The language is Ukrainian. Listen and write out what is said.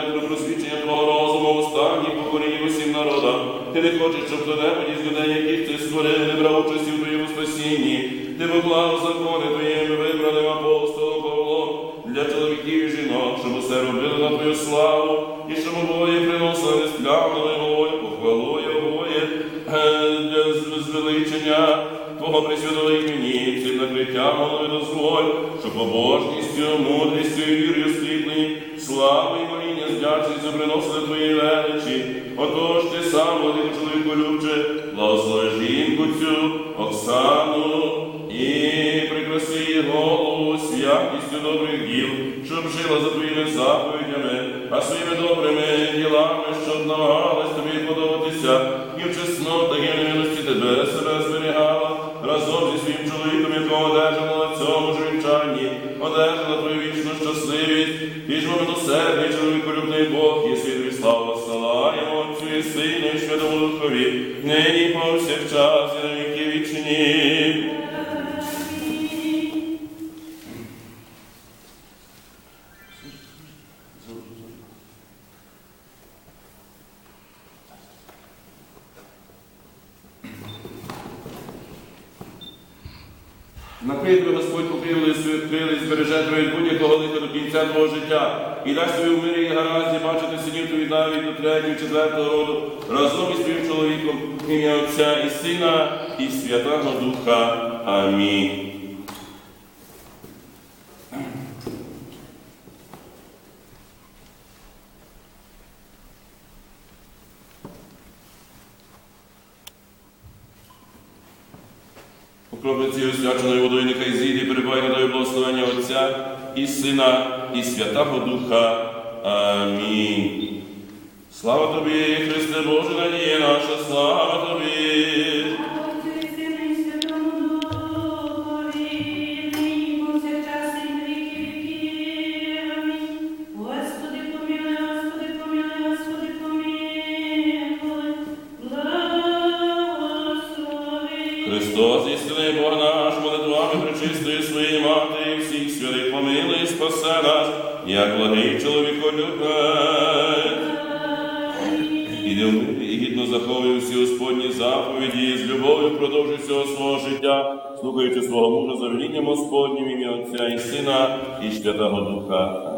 Про просвідчення Твого розуму в останній покорі усім народам. Ти не хочеш, щоб хто-небудь із людей, яких ти створив, не брав участі в Твоєму спасінні. Ти поклав закони Твоїми вибраним апостолом Павлом для чоловіків і жінок, щоб усе робили на Твою славу, і щоб обоє приносили несплявною головою, похвалу Йогоє для звеличення Твого присвятого імені, цим накриттям голови дозволь, щоб побожністю, мудрістю і вірою слідні, славу і моління з вдячністю приносили Твої величі. Отож ти сам, велику чоловіку любче, благослови жінку цю, Оксану, і прикраси її голову святістю добрих діл, щоб жила за твоїми заповідями, а своїми добрими ділами, щоб намагалась тобі подобатися, і в чеснотах і ж до себе, і чоловіколюбний Бог, і світові слава села, і Отцю і Сину, і Святому Духові, нині повсякчас, і на віки вічні. Накрий тебе Господь покрівлею свою крили, і збереже тебе будь-якого лиха до кінця твого життя. І дасть тобі в мирі і гаразді бачити синів тобі навіть до третього, четвертого роду, разом із твоїм чоловіком, ім'я Отця і Сина, і Святого Духа. Амінь. Окропниці освяченою водою нехай зійде і перебуває надаю благословення Отця і Сина, і Святого Духа. Амінь. Слава тобі, Христе Боже, надія наша, слава Христос, істинний Бог наш, молитвами причистої своєї матері, всіх святих помилуй, і спасе нас, як благий чоловіколюбець. Іди в мирі і гідно заховуй всі Господні заповіді, і з любов'ю продовжуй всього свого життя, слухаючи свого мужа за велінням Господнім ім'я Отця і Сина, і Святого Духа.